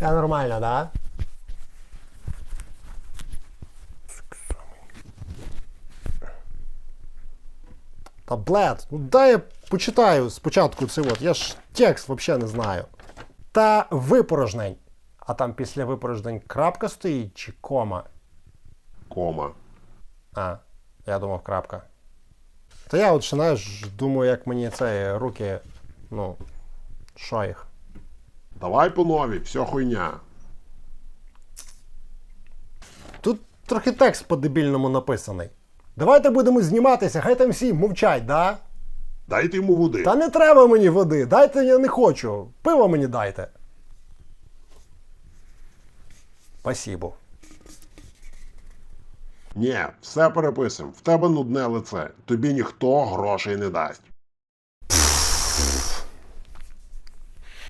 Я нормально, да? Та блед, ну дай я почитаю спочатку це от. Я ж текст взагалі не знаю. Та випорожнень. А там після випорожнень крапка стоїть чи кома? Кома. А, я думав крапка. Та я от ще знаєш, думаю, як мені це руки. Ну, що їх? Давай по новій, все хуйня. Тут трохи текст по-дебільному написаний. Давайте будемо зніматися, хай там всі мовчать, да? Дайте йому води. Та не треба мені води, дайте я не хочу. Пиво мені дайте. Спасибо. Ні, все переписуємо. В тебе нудне лице. Тобі ніхто грошей не дасть.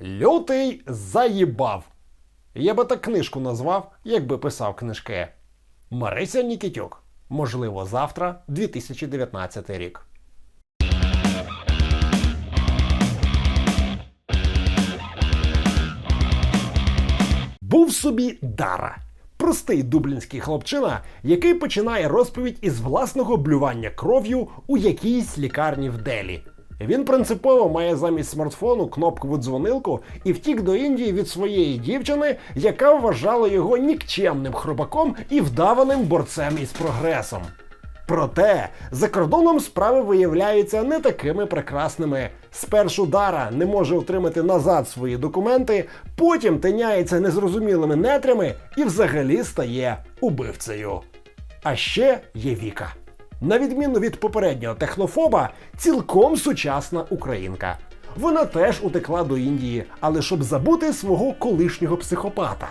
Лютий заїбав. Я би так книжку назвав, якби писав книжки. Марися Нікітюк. Можливо, завтра 2019 рік. Був собі Дара. Простий дублінський хлопчина, який починає розповідь із власного блювання кров'ю у якійсь лікарні в Делі. Він принципово має замість смартфону кнопкову дзвонилку і втік до Індії від своєї дівчини, яка вважала його нікчемним хробаком і вдаваним борцем із прогресом. Проте за кордоном справи виявляються не такими прекрасними. Спершу Дара не може отримати назад свої документи, потім тиняється незрозумілими нетрями і взагалі стає убивцею. А ще є Віка. На відміну від попереднього технофоба, цілком сучасна українка. Вона теж утекла до Індії, але щоб забути свого колишнього психопата.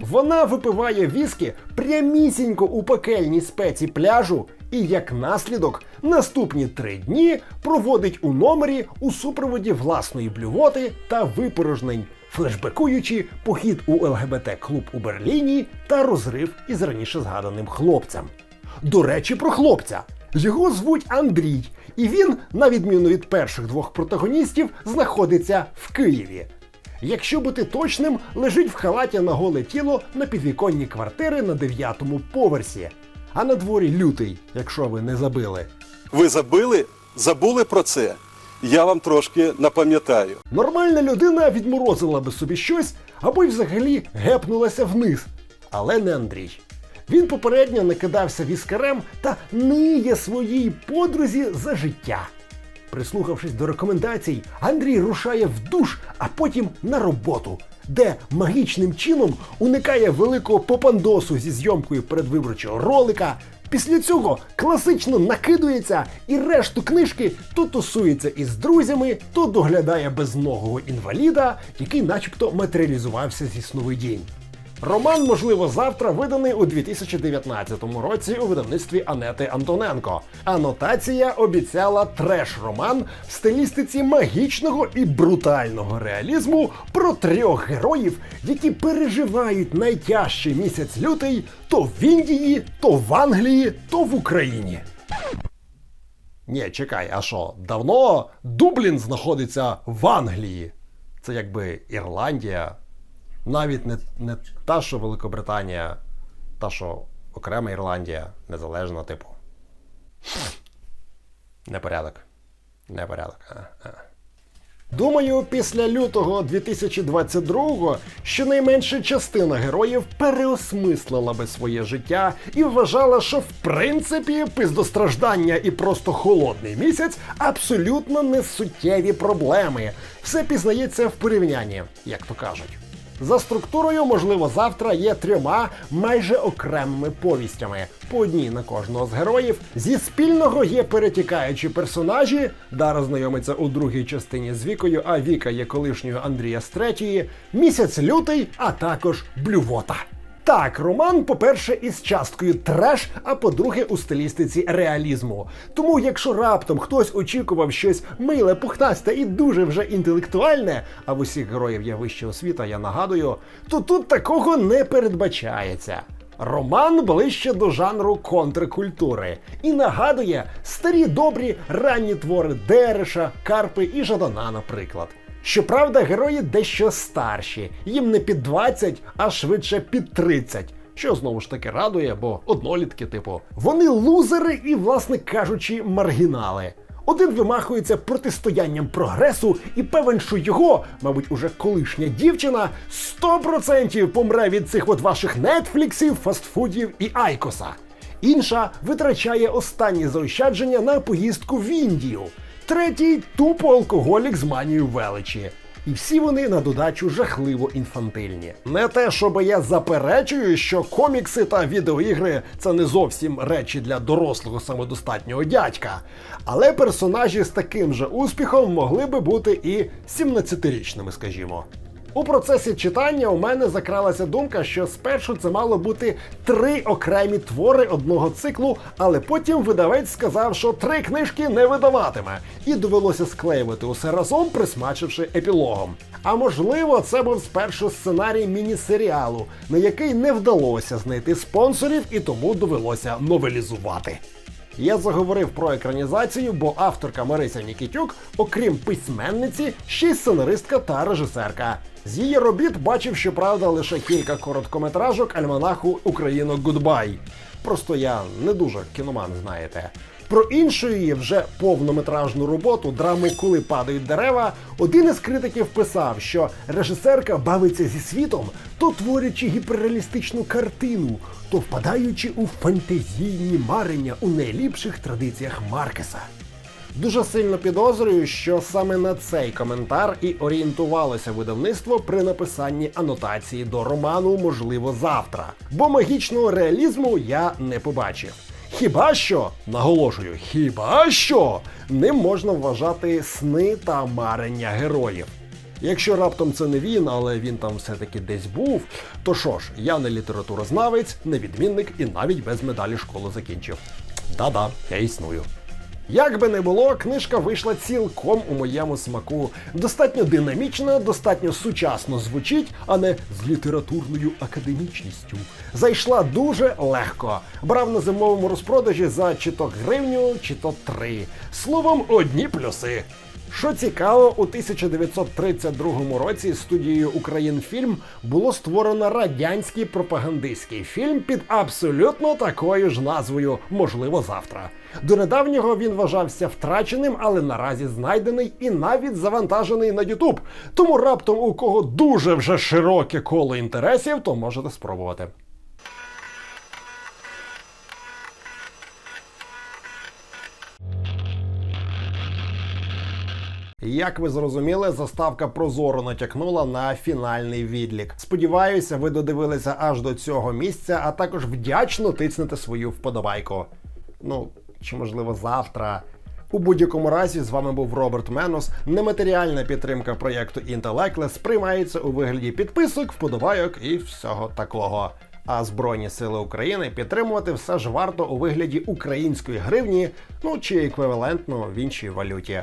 Вона випиває віскі прямісінько у пекельній спеці пляжу і, як наслідок, наступні три дні проводить у номері у супроводі власної блювоти та випорожнень, флешбекуючи похід у ЛГБТ-клуб у Берліні та розрив із раніше згаданим хлопцем. До речі, про хлопця. Його звуть Андрій, і він, на відміну від перших двох протагоністів, знаходиться в Києві. Якщо бути точним, лежить в халаті на голе тіло на підвіконні квартири на дев'ятому поверсі. А на дворі лютий, якщо ви не забили. Ви забили? Забули про це? Я вам трошки напам'ятаю. Нормальна людина відморозила би собі щось або й взагалі гепнулася вниз. Але не Андрій. Він попередньо накидався віскарем та ниє своїй подрузі за життя. Прислухавшись до рекомендацій, Андрій рушає в душ, а потім на роботу, де магічним чином уникає великого попандосу зі зйомкою передвиборчого ролика. Після цього класично накидується і решту книжки то тусується із друзями, то доглядає безногого інваліда, який начебто матеріалізувався зі сновидінь. Роман, можливо, завтра виданий у 2019 році у видавництві Анети Антоненко. Анотація обіцяла треш-роман в стилістиці магічного і брутального реалізму про трьох героїв, які переживають найтяжчий місяць лютий то в Індії, то в Англії, то в Україні. Ні, чекай, а що? Давно Дублін знаходиться в Англії. Це якби Ірландія. Навіть не, не та, що Великобританія, та, що окрема Ірландія, незалежна, типу. Непорядок. Непорядок. А, а. Думаю, після лютого 2022-го щонайменше частина героїв переосмислила би своє життя і вважала, що в принципі пиздостраждання і просто холодний місяць абсолютно не суттєві проблеми. Все пізнається в порівнянні, як то кажуть. За структурою, можливо, завтра є трьома майже окремими повістями, по одній на кожного з героїв. Зі спільного є перетікаючі персонажі. Дара знайомиться у другій частині з Вікою, а Віка є колишньою Андрія з третьої. Місяць лютий, а також блювота. Так, роман, по-перше, із часткою треш, а по-друге, у стилістиці реалізму. Тому, якщо раптом хтось очікував щось миле, пухнасте і дуже вже інтелектуальне, а в усіх героїв є вища освіта, я нагадую, то тут такого не передбачається. Роман ближче до жанру контркультури і нагадує старі добрі ранні твори Дереша, Карпи і Жадана, наприклад. Щоправда, герої дещо старші, їм не під 20, а швидше під 30. Що знову ж таки радує, бо однолітки, типу, вони лузери і, власне кажучи, маргінали. Один вимахується протистоянням прогресу і певен, що його, мабуть, уже колишня дівчина, 100% помре від цих от ваших нетфліксів, фастфудів і айкоса. Інша витрачає останні заощадження на поїздку в Індію. Третій тупо алкоголік з манією величі. І всі вони на додачу жахливо інфантильні. Не те, щоб я заперечую, що комікси та відеоігри це не зовсім речі для дорослого самодостатнього дядька. Але персонажі з таким же успіхом могли би бути і 17-річними, скажімо. У процесі читання у мене закралася думка, що спершу це мало бути три окремі твори одного циклу, але потім видавець сказав, що три книжки не видаватиме, і довелося склеювати усе разом, присмачивши епілогом. А можливо, це був спершу сценарій міні-серіалу, на який не вдалося знайти спонсорів, і тому довелося новелізувати. Я заговорив про екранізацію, бо авторка Марися Нікітюк, окрім письменниці, ще й сценаристка та режисерка. З її робіт бачив, щоправда, лише кілька короткометражок альманаху Україно Гудбай. Просто я не дуже кіноман, знаєте. Про іншу її вже повнометражну роботу драму Коли падають дерева, один із критиків писав, що режисерка бавиться зі світом, то творячи гіперреалістичну картину, то впадаючи у фантазійні марення у найліпших традиціях Маркеса. Дуже сильно підозрюю, що саме на цей коментар і орієнтувалося видавництво при написанні анотації до роману Можливо завтра, бо магічного реалізму я не побачив. Хіба що, наголошую, хіба що ним можна вважати сни та марення героїв. Якщо раптом це не він, але він там все-таки десь був, то що ж, я не літературознавець, не відмінник і навіть без медалі школу закінчив. Да-да, я існую. Як би не було, книжка вийшла цілком у моєму смаку. Достатньо динамічна, достатньо сучасно звучить, а не з літературною академічністю. Зайшла дуже легко. Брав на зимовому розпродажі за чи то гривню, чи то три. Словом, одні плюси. Що цікаво, у 1932 році студією Українфільм було створено радянський пропагандистський фільм під абсолютно такою ж назвою Можливо, завтра. До недавнього він вважався втраченим, але наразі знайдений і навіть завантажений на YouTube. Тому раптом у кого дуже вже широке коло інтересів, то можете спробувати. Як ви зрозуміли, заставка прозоро натякнула на фінальний відлік. Сподіваюся, ви додивилися аж до цього місця, а також вдячно тиснете свою вподобайку. Ну, чи можливо завтра. У будь-якому разі з вами був Роберт Менус. Нематеріальна підтримка проєкту Intellectless приймається у вигляді підписок, вподобайок і всього такого. А Збройні Сили України підтримувати все ж варто у вигляді української гривні, ну чи еквівалентно в іншій валюті.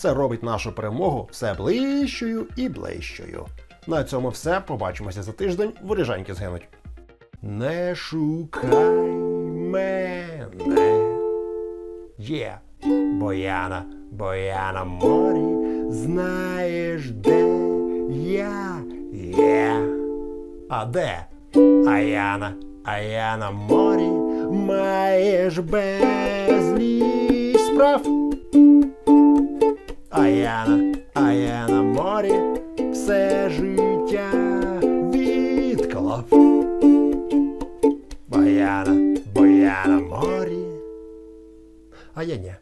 Це робить нашу перемогу все ближчою і ближчою. На цьому все. Побачимося за тиждень. Воріжаньки згинуть. Не шукай мене. Є, Бояна, Бояна морі, знаєш, де я є. А де? Аяна, Аяна морі, маєш безліч справ. Аяна, на морі, все життя відклав. Бояна, Бояна морі. А я ні.